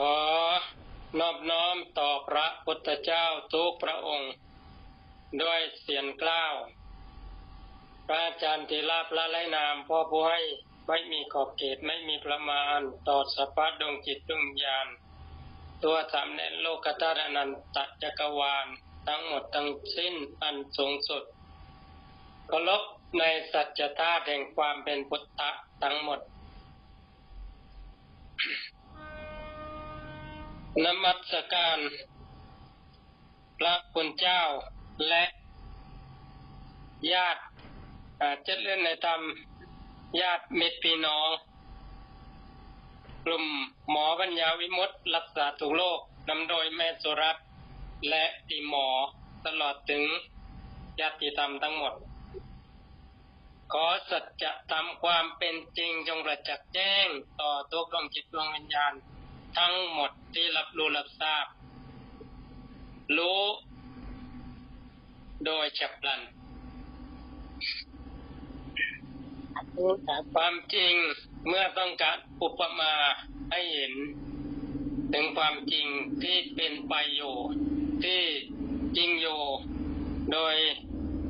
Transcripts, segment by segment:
ขอนอบน้อมต่อพระพุทธเจ้าทุกพระองค์ ด้วยเสียงกล้าวพระอาจารย์ทีลาพระไลนามพ่อผู้ให้ไม่มีขอบเขตไม่มีประมาณต่อสภาพดวงจิตดวงญาณตัวสามแดนโลกธาตุอนันตจักรวาลทั้งหมดทั้งสิ้นอันสูงสุดเคารพในสัจธาตุแห่งความเป็นพุทธะทั้งหมด นมัสการพระคุณเจ้าและญาติอาจจะเล่นในธรรมญาติมิตรพี่น้อง กลุ่มหมอปัญญาวิมุตติรักษาทุกโลกนำโดยแม่สุรัตและตีหมอตลอดถึงญาติธรรมทั้งหมด ขอสัจธรรมความเป็นจริงจงประจักษ์แจ้งต่อทุกดวงจิตดวงวิญญาณ ทั้งหมดที่รับรู้รับทราบ รู้โดยฉับพลัน ความจริงเมื่อต้องการอุปมาให้เห็น ถึงความจริงที่เป็นไปอยู่ที่จริงอยู่ โดย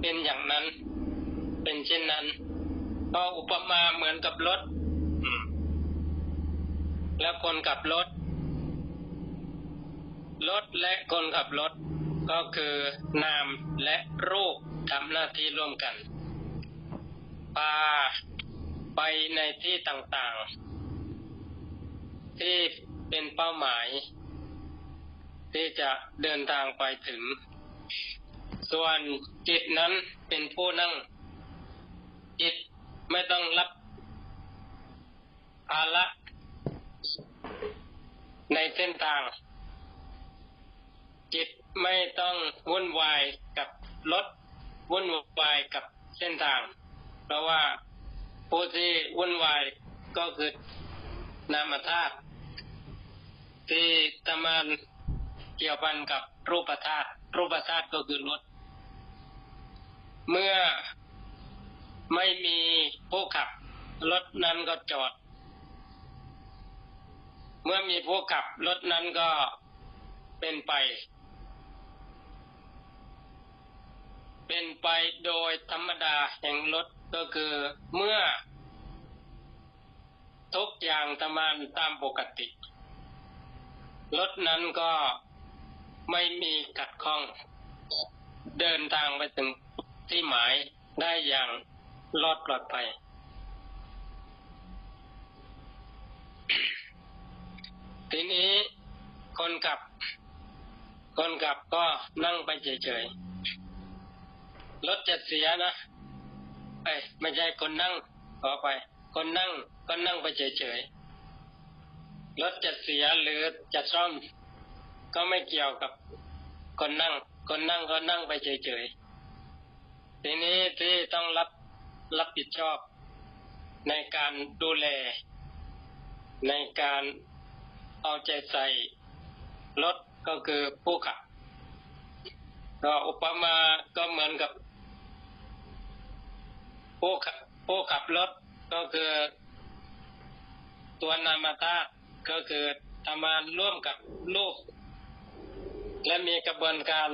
เป็นอย่างนั้น เป็นเช่นนั้น ก็อุปมาเหมือนกับรถ แล้วคนขับรถ รถและคนขับรถ ก็คือนามและรูปทำหน้าที่ร่วมกัน พาไปในที่ต่างๆ ที่เป็นเป้าหมาย ที่จะเดินทางไปถึง ส่วนจิตนั้นเป็นผู้นั่ง จิตไม่ต้องรับภาระในเส้นทาง จิตไม่ต้องวุ่นวายกับรถวุ่นวายกับเส้นทาง เพราะว่าผู้ที่วุ่นวายก็คือนามธาตุที่ตมานเกี่ยวพันกับรูปธาตุรูปธาตุก็คือรถ เมื่อไม่มีผู้ขับรถนั้นก็จอด เมื่อมีผู้ขับรถนั้นก็เป็นไป เป็นไปโดยธรรมดาแห่งรถก็คือเมื่อ ทุกอย่างทำงานตามปกติรถนั้นก็ไม่มีขัดข้อง เดินทางไปถึงที่หมายได้อย่างรอดปลอดภัยทีนี้คนขับ คนขับก็นั่งไปเฉยๆ รถจะเสียนะไอ้ไม่ใช่คนนั่งขอไป คนนั่งก็นั่งไปเฉยๆรถจะเสียหรือจะซ่อม ก็ไม่เกี่ยวกับคนนั่ง คนนั่งก็นั่งไปเฉยๆทีนี้ที่ต้องรับรับผิดชอบ ในการดูแล ในการเอาใจใส่รถก็คือผู้ขับก็อุปมาก็เหมือนกับ ผู้ขับผู้ขับรถก็คือตัวนามธาตุก็คือทำงานร่วมกับลูก และมีกระบวนการ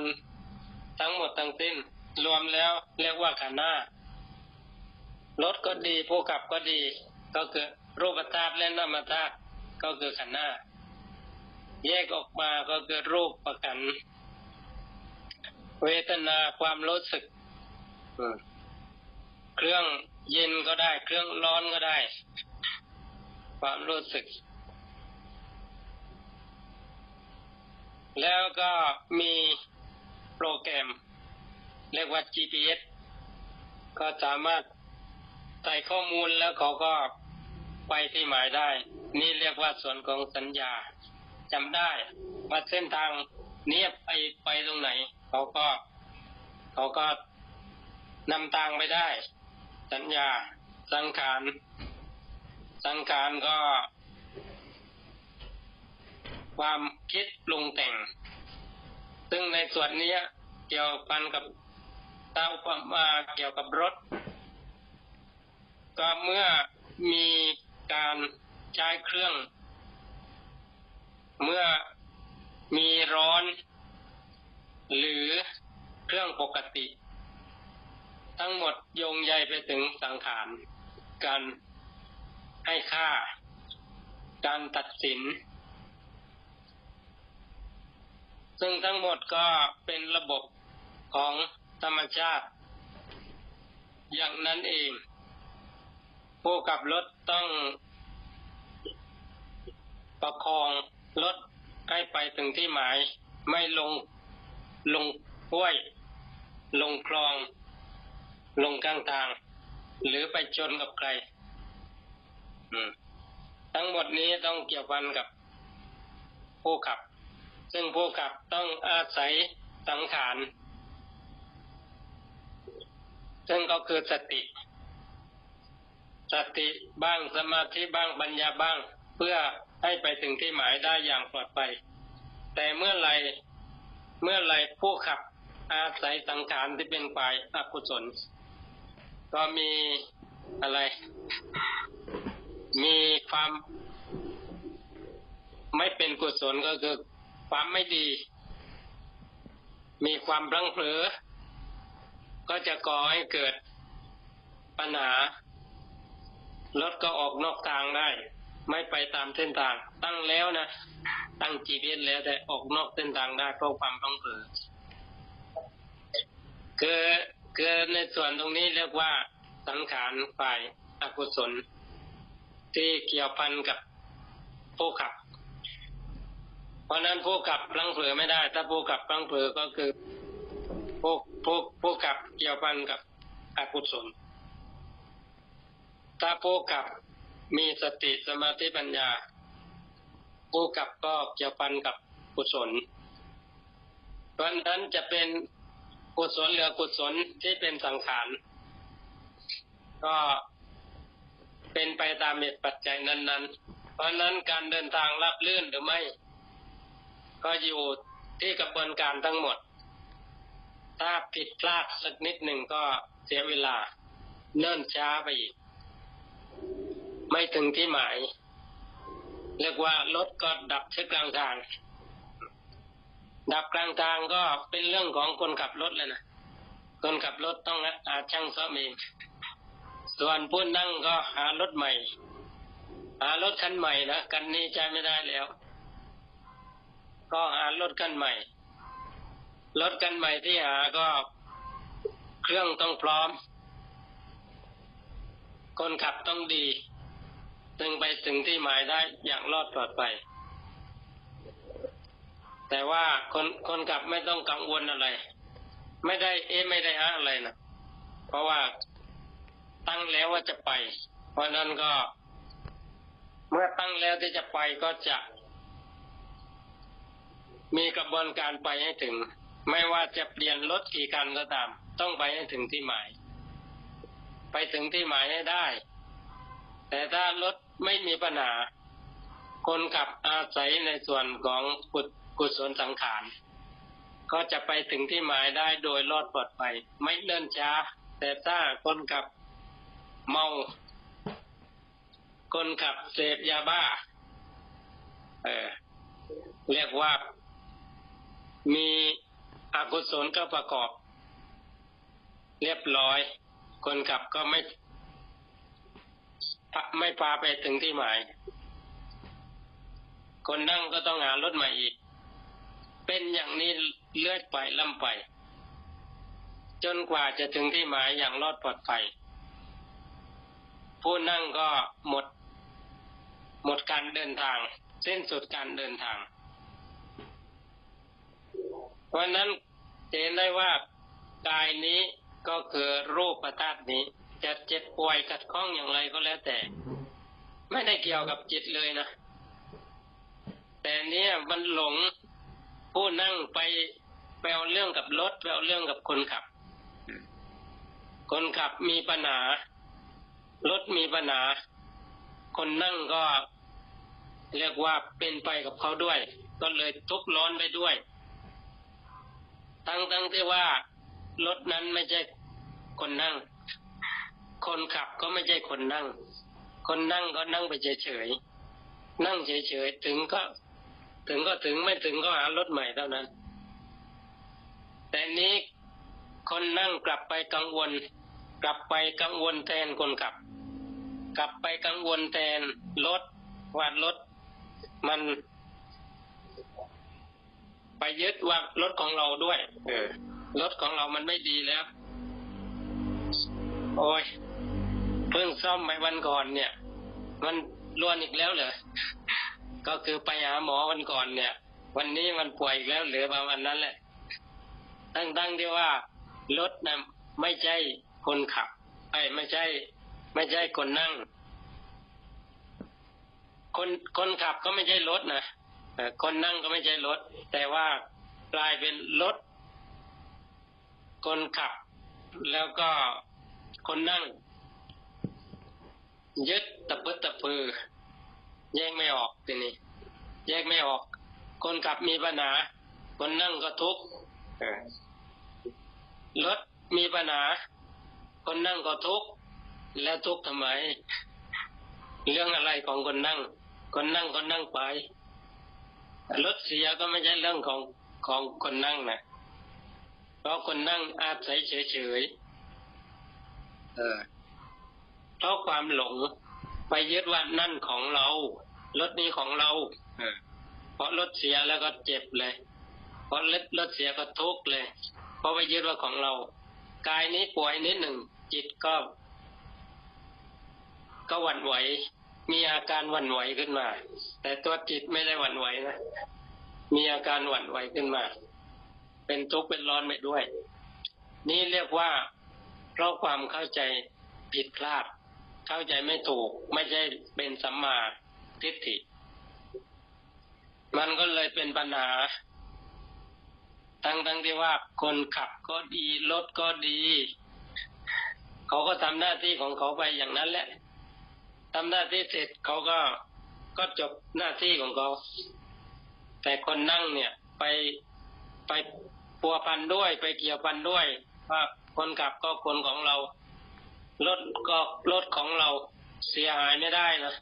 ทั้งหมดทั้งสิ้น รวมแล้วเรียกว่าขันธ์หน้ารถก็ดีผู้ขับก็ดี ก็คือรูปธาตุและนามธาตุก็คือขันธ์หน้าแยกออกมาก็คือรูปประกัน เวทนาความรู้สึก เครื่องเย็นก็ได้ เครื่องร้อนก็ได้ ความรู้สึก แล้วก็มีโปรแกรม เรียกว่า GPS ก็สามารถใส่ข้อมูลแล้วเขาก็ไปที่หมายได้ นี่เรียกว่าส่วนของสัญญาจำได้ว่าเส้นทางนี้ไปไปตรงไหน เขาก็ เขาก็นำทางไปได้ สัญญา สังขาร สังขารก็ ความคิดปรุงแต่ง ซึ่งในส่วนนี้เกี่ยวพันกับตาปมาเกี่ยวกับรถ ก็เมื่อมีการใช้เครื่อง เมื่อมีร้อน หรือเครื่องปกติ ทั้งหมดโยงใยไปถึงสังขาร การให้ค่า การตัดสิน ซึ่งทั้งหมดก็เป็นระบบของธรรมชาติ อย่างนั้นเอง ผู้ขับรถต้องประคองรถให้ไปถึงที่หมาย ไม่ลงลงห้วย ลงคลอง ลงข้างทาง หรือไปชนกับใคร อืม ทั้งหมดนี้ต้องเกี่ยวพันกับผู้ขับ ซึ่งผู้ขับต้องอาศัยสังขาร ซึ่งก็คือสติ สติบ้างสมาธิบ้างปัญญาบ้าง เพื่อให้ไปถึงที่หมายได้อย่างปลอดภัย แต่เมื่อไรเมื่อไรผู้ขับอาศัยสังขารที่เป็นฝ่ายอกุศล ก็มีอะไร มีความไม่เป็นกุศลก็คือความไม่ดี มีความพลังเผลอ ก็จะก่อให้เกิดปัญหารถก็ออกนอกทางได้ ไม่ไปตามเส้นทาง ตั้งแล้วนะ ตั้ง GPS แล้วแต่ออกนอกเส้นทางได้เพราะความพลังเผลอคือ คือในส่วนตรงนี้เรียกว่าสังขารฝ่ายอกุศล ที่เกี่ยวพันกับผู้ขับ เพราะนั้นผู้ขับพลังเผลอไม่ได้ ถ้าผู้ขับพลังเผลอก็คือผู้ผู้ผู้ขับเกี่ยวพันกับอกุศล ถ้าผู้ขับมีสติสมาธิปัญญา ผู้ขับก็เกี่ยวพันกับกุศลเพราะนั้นจะเป็น กุศลเหรือกุศลที่เป็นสังขารก็เป็นไปตามเหตุปัจจัยนั้น ๆ เพราะนั้นการเดินทางรับลื่นหรือไม่ ก็อยู่ที่กระบวนการทั้งหมด ถ้าผิดพลาดสักนิดหนึ่งก็เสียเวลา เนิ่นช้าไปอีก ไม่ถึงที่หมาย เรียกว่ารถก็ดับเชือกลางทาง ดับกลางทางก็เป็นเรื่องของคนขับรถเลยนะคนขับรถต้องอาช่างซ่อมเองส่วนผู้นั่งก็หารถใหม่ หารถคันใหม่นะกันนี้ใช้ไม่ได้แล้ว ก็หารถคันใหม่ รถคันใหม่ที่หาก็เครื่องต้องพร้อม คนขับต้องดีถึงไปถึงที่หมายได้อย่างรอดปลอดภัย แต่ว่าคนคนขับไม่ต้องกังวลอะไร ไม่ได้เอ๊ไม่ได้อะอะไรนะเพราะว่าตั้งแล้วว่าจะไป เพราะนั้นก็ เมื่อตั้งแล้วที่จะไปก็จะมีกระบวนการไปให้ถึง ไม่ว่าจะเปลี่ยนรถกี่คันก็ตาม ต้องไปให้ถึงที่หมาย ไปถึงที่หมายให้ได้ แต่ถ้ารถไม่มีปัญหา คนขับอาศัยในส่วนของกุ กุศลสังขาร ก็จะไปถึงที่หมายได้โดยรอดปลอดภัยไม่เนิ่นช้า แต่ถ้าคนขับเมา คนขับเสพยาบ้า เออเรียกว่ามีอกุศลก็ประกอบ เรียบร้อย คนขับก็ไม่ไม่พาไปถึงที่หมาย คนนั่งก็ต้องหารถใหม่อีก เป็นอย่างนี้เลื่อยไปล่ำไป จนกว่าจะถึงที่หมายอย่างรอดปลอดภัยผู้นั่งก็หมด หมดการเดินทางสิ้นสุดการเดินทาง เพราะนั้นเห็นได้ว่ากายนี้ก็คือรูปประธาตุนี้ จะเจ็บป่วยขัดข้องอย่างไรก็แล้วแต่ ไม่ได้เกี่ยวกับจิตเลยนะ แต่เนี้ยมันหลง ผู้นั่งไปแปลเรื่องกับรถแปลเรื่องกับคนขับ คนขับมีปัญหารถมีปัญหา คนนั่งก็เรียกว่าเป็นไปกับเขาด้วย ก็เลยทุกข์ร้อนไปด้วย ทั้งทั้งที่ว่ารถนั้นไม่ใช่คนนั่ง คนขับก็ไม่ใช่คนนั่ง คนนั่งก็นั่งไปเฉยๆนั่งเฉยๆถึงก็ ถึงก็ถึงไม่ถึงก็หารถใหม่เท่านั้น แต่นี้คนนั่งกลับไปกังวล กลับไปกังวลแทนคนขับ กลับไปกังวลแทนรถว่ารถมัน ไปยึดว่ารถของเราด้วย เออรถของเรามันไม่ดีแล้ว โอ้ยเพิ่งซ่อมไปวันก่อนเนี่ย มันรวนอีกแล้วเหรอ ก็คือไปหาหมอวันก่อนเนี่ย วันนี้มันป่วยอีกแล้วเหลือประมาณนั้นแหละตั้งๆที่ว่ารถนะไม่ใช่คนขับไอ้ไม่ใช่ ไม่ใช่คนนั่ง คนคนขับก็ไม่ใช่รถนะคนนั่งก็ไม่ใช่รถ แต่ว่ากลายเป็นรถ คนขับ แล้วก็คนนั่งยึดตะพึดตะพือ แยกไม่ออกทีนี้ แยกไม่ออก คนขับมีปัญหา คนนั่งก็ทุกข์เออรถมีปัญหา คนนั่งก็ทุกข์แล้วทุกข์ทำไม เรื่องอะไรของคนนั่ง คนนั่งก็นั่งไปรถเสียก็ไม่ใช่เรื่องของของคนนั่งนะเพราะคนนั่งอาศัยเฉยๆเออเพราะความหลงไปยึดว่านั่นของเรา รถนี้ของเราเออเพราะรถเสียแล้วก็เจ็บเลย เพราะรถรถเสียก็ทุกข์เลย เพราะไปยึดว่าของเรา กายนี้ป่วยนิดหนึ่ง จิตก็ ก็หวั่นไหว มีอาการหวั่นไหวขึ้นมา แต่ตัวจิตไม่ได้หวั่นไหวนะ มีอาการหวั่นไหวขึ้นมา เป็นทุกข์เป็นร้อนไปด้วย นี่เรียกว่าเพราะความเข้าใจผิดพลาด เข้าใจไม่ถูก ไม่ใช่เป็นสัมมา ทิฏฐิ มันก็เลยเป็นปัญหา ทั้งทั้งที่ว่าคนขับก็ดีรถก็ดี เขาก็ทำหน้าที่ของเขาไปอย่างนั้นแหละทำหน้าที่เสร็จเขาก็ก็จบหน้าที่ของเขา แต่คนนั่งเนี่ย ไปไปพัวพันด้วย ไปเกี่ยวพันด้วยว่าคนขับก็คนของเรารถก็รถของเราเสียหายไม่ได้นะ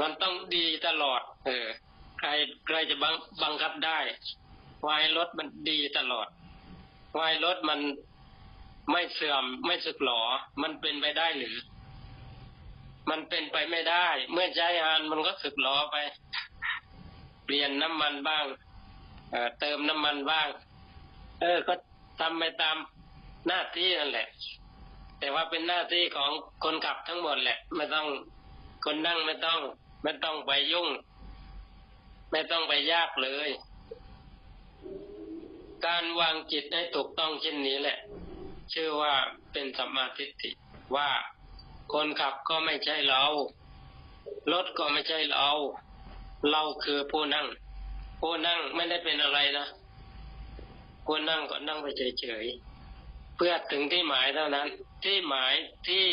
มันต้องดีตลอด เออ ใครใครจะบังบังคับได้วายรถมันดีตลอดวายรถมันไม่เสื่อมไม่สึกหรอ มันเป็นไปได้หรือ มันเป็นไปไม่ได้ เมื่อใช้งานมันก็สึกหรอไป เปลี่ยนน้ำมันบ้างเอ่อเติมน้ำมันบ้าง เออ ก็ทำไปตามหน้าที่นั่นแหละ แต่ว่าเป็นหน้าที่ของคนขับทั้งหมดแหละ ไม่ต้องคนนั่งไม่ต้อง ไม่ต้องไปยุ่ง ไม่ต้องไปยากเลย การวางจิตให้ถูกต้องเช่นนี้แหละ ชื่อว่าเป็นสัมมาทิฏฐิว่าคนขับก็ไม่ใช่เรา รถก็ไม่ใช่เรา เราคือผู้นั่ง ผู้นั่งไม่ได้เป็นอะไรนะผู้นั่งก็นั่งไปเฉยๆเพื่อถึงที่หมายเท่านั้น ที่หมายที่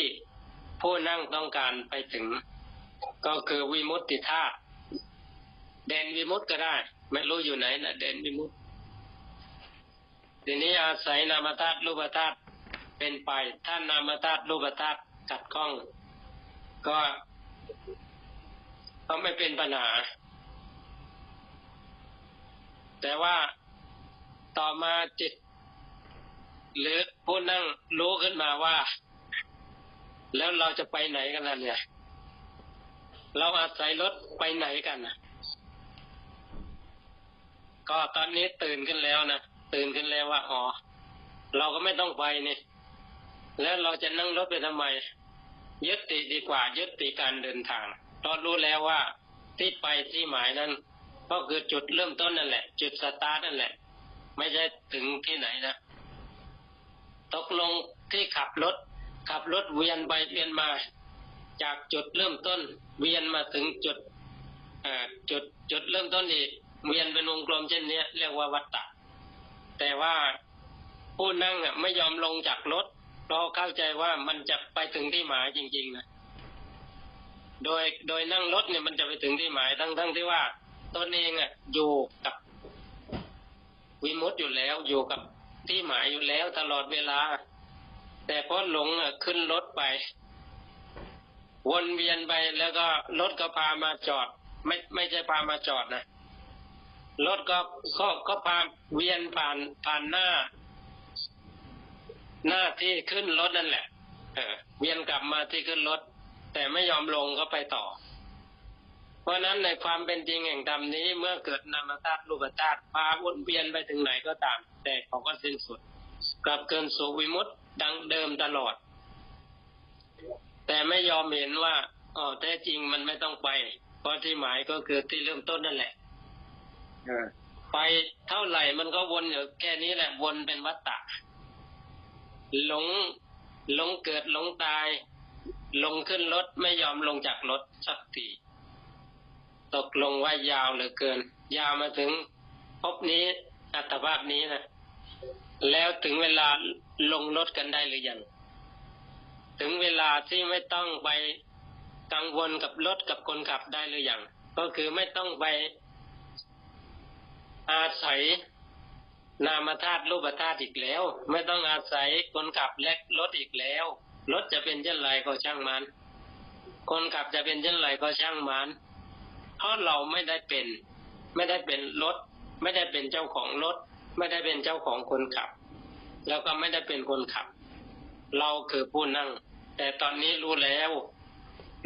ผู้นั่งต้องการไปถึง ก็คือวิมุตติธาตุเด่นวิมุตติก็ได้ ไม่รู้อยู่ไหนนะเด่นวิมุตติทีนี้อาศัยนามธาตุรูปธาตุเป็นไปถ้านามธาตุรูปธาตุขัดข้อง ก็ก็ไม่เป็นปัญหา แต่ว่าต่อมาจิต หรือผู้นั่งรู้ขึ้นมาว่า แล้วเราจะไปไหนกันล่ะเนี่ย เราอาศัยรถไปไหนกันนะก็ตอนนี้ตื่นขึ้นแล้วนะตื่นขึ้นแล้วว่าอ๋อเราก็ไม่ต้องไปนี่แล้วเราจะนั่งรถไปทำไมยึดติดีกว่ายึดติการเดินทางตอนรู้แล้วว่าที่ไปที่หมายนั้น ก็คือจุดเริ่มต้นนั่นแหละ จุดสตาร์ทนั่นแหละ ไม่ใช่ถึงที่ไหนนะตกลงที่ขับรถ ขับรถเวียนไปเวียนมา จากจุดเริ่มต้น เวียนมาถึงจุดอ่าจุดจุดเริ่มต้นอีกเวียนเป็นวงกลมเช่นนี้เรียกว่าวัฏฏะแต่ว่าผู้นั่งอะไม่ยอมลงจากรถเพราะเข้าใจว่ามันจะไปถึงที่หมายจริงๆนะโดยโดยนั่งรถเนี่ยมันจะไปถึงที่หมายทั้งทั้งที่ว่าตนเองอะอยู่กับวิมุตติอยู่แล้วอยู่กับที่หมายอยู่แล้วตลอดเวลา แต่พอหลงอะขึ้นรถไป วนเวียนไปแล้วก็รถก็พามาจอด ไม่ไม่ใช่พามาจอดนะรถก็ก็ก็พาเวียนผ่านผ่านหน้า หน้าที่ขึ้นรถนั่นแหละ เออ เวียนกลับมาที่ขึ้นรถ แต่ไม่ยอมลงก็ไปต่อ เพราะนั้นในความเป็นจริงแห่งธรรมนี้เมื่อเกิดนามธาตุรูปธาตุพาวนเวียนไปถึงไหนก็ตาม แต่เขาก็สิ้นสุด กลับเกินสู่วิมุตติดังเดิมตลอด แต่ไม่ยอมเห็นว่าอ๋อแท้จริงมันไม่ต้องไป เพราะที่หมายก็คือที่เริ่มต้นนั่นแหละไปเท่าไหร่มันก็วนอยู่แค่นี้แหละวนเป็นวัฏฏะหลงหลงเกิดหลงตาย ลงขึ้นรถไม่ยอมลงจากรถสักทีตกลงว่ายาวเหลือเกิน ยาวมาถึงภพนี้อัตภาพนี้นะแล้วถึงเวลาลงรถกันได้หรือยัง ถึงเวลาที่ไม่ต้องไปกังวลกับรถกับคนขับได้หรือยังก็คือไม่ต้องไปอาศัยนามธาตุรูปธาตุอีกแล้ว ไม่ต้องอาศัยคนขับและรถอีกแล้วรถจะเป็นเช่นไรก็ช่างมัน คนขับจะเป็นเช่นไรก็ช่างมัน เพราะเราไม่ได้เป็น ไม่ได้เป็นรถ ไม่ได้เป็นเจ้าของรถ ไม่ได้เป็นเจ้าของคนขับ แล้วก็ไม่ได้เป็นคนขับ เราคือผู้นั่ง แต่ตอนนี้รู้แล้ว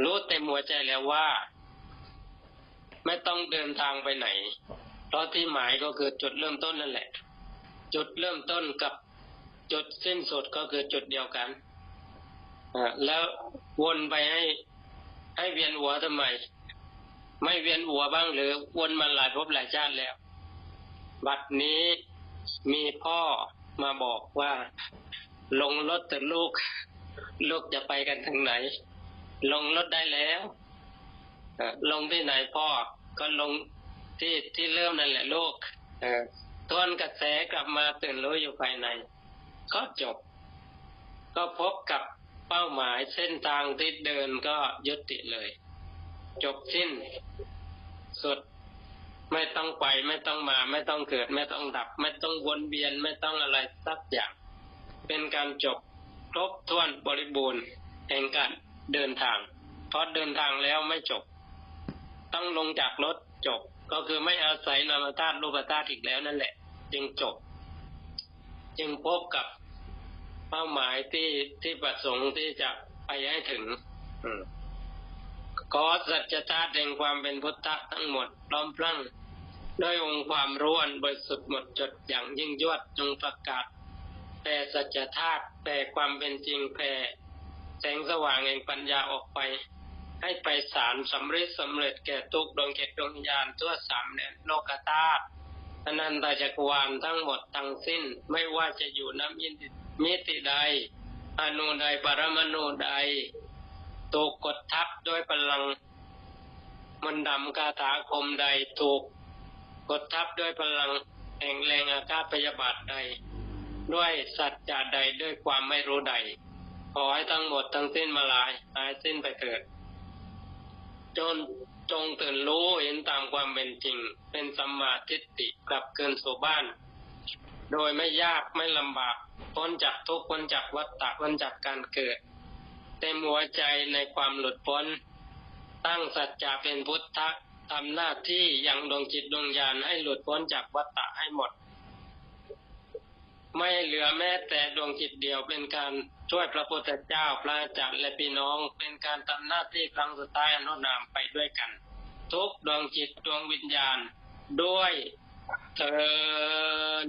รู้เต็มหัวใจแล้วว่า ไม่ต้องเดินทางไปไหน เพราะที่หมายก็คือจุดเริ่มต้นนั่นแหละ จุดเริ่มต้นกับจุดสิ้นสุดก็คือจุดเดียวกันอ่าแล้ววนไปให้ให้เวียนหัวทำไม ไม่เวียนหัวบ้างหรือวนมาหลายภพหลายชาติแล้ว บัดนี้มีพ่อมาบอกว่า ลงรถแต่ลูก ลูกจะไปกันถึงไหน ลงรถได้แล้วลงที่ไหนพ่อ ก็ลงที่ที่เริ่มนั่นแหละลูกเออทวนกระแสกลับมาตื่นรู้อยู่ภายใน ก็จบ ก็พบกับเป้าหมายเส้นทางที่เดินก็ยุติเลย จบสิ้น สุดไม่ต้องไปไม่ต้องมา ไม่ต้องเกิด ไม่ต้องดับ ไม่ต้องวนเวียนไม่ต้องอะไรสักอย่าง เป็นการจบ ครบถ้วนบริบูรณ์แห่งการเดินทาง เพราะเดินทางแล้วไม่จบ ต้องลงจากรถจบ ก็คือไม่อาศัยนามธาตุรูปธาตุอีกแล้วนั่นแหละ จึงจบ จึงพบกับเป้าหมายที่ที่ประสงค์ที่จะไปให้ถึงขอสัจธาตุแห่งความเป็นพุทธะทั้งหมดพร้อมพลั่งด้วยองค์ความรู้อันบริสุทธิ์หมดจดอย่างยิ่งยวดจงประกาศ แต่สัจธาตุแต่ความเป็นจริงแผ่แสงสว่างแห่งปัญญาออกไป ให้ไปสารสำเร็จสำเร็จแก่ทุกดวงเกตดวงญาณทั่วสามแดนโลกธาตุอนันตจักรวาลทั้งหมดทั้งสิ้นไม่ว่าจะอยู่น้ำยินมิติใดอนุใดปรมาณูใดถูกกดทับด้วยพลังมนต์ดำคาถาคมใดถูกกดทับด้วยพลังแห่งแรงอาฆาตพยาบาทใด ด้วยสัจจะใดด้วยความไม่รู้ใด ขอให้ทั้งหมดทั้งสิ้นมาลายหายสิ้นไปเถิด จนจงตื่นรู้เห็นตามความเป็นจริง เป็นสัมมาทิฏฐิกลับเกินสู่บ้าน โดยไม่ยากไม่ลำบากพ้นจากทุกข์พ้นจากวัฏฏะพ้นจากการเกิด เต็มหัวใจในความหลุดพ้น ตั้งสัจจะเป็นพุทธะทำหน้าที่ยังดวงจิตดวงญาณให้หลุดพ้นจากวัฏฏะให้หมด ไม่เหลือแม้แต่ดวงจิตเดียวเป็นการช่วยพระพุทธเจ้าพระอาจารย์และพี่น้อง เป็นการทำหน้าที่ครั้งสุดท้ายอนุนามไปด้วยกัน ทุกดวงจิตดวงวิญญาณด้วยเทิน